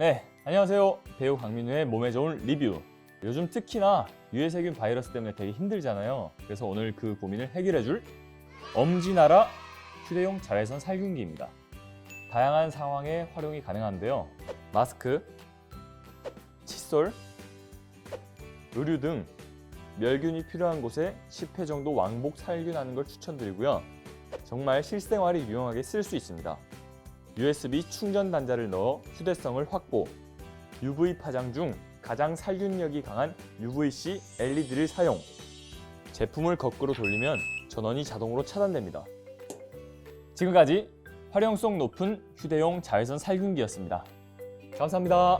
네, 안녕하세요. 배우 강민우의 몸에 좋은 리뷰. 요즘 특히나 유해세균 바이러스 때문에 되게 힘들잖아요. 그래서 오늘 그 고민을 해결해줄 엄지나라 휴대용 자외선 살균기입니다. 다양한 상황에 활용이 가능한데요. 마스크, 칫솔, 의류 등 멸균이 필요한 곳에 10회 정도 왕복 살균하는 걸 추천드리고요. 정말 실생활에 유용하게 쓸 수 있습니다. USB 충전 단자를 넣어 휴대성을 확보. UV 파장 중 가장 살균력이 강한 UVC LED를 사용. 제품을 거꾸로 돌리면 전원이 자동으로 차단됩니다. 지금까지 활용성 높은 휴대용 자외선 살균기였습니다. 감사합니다.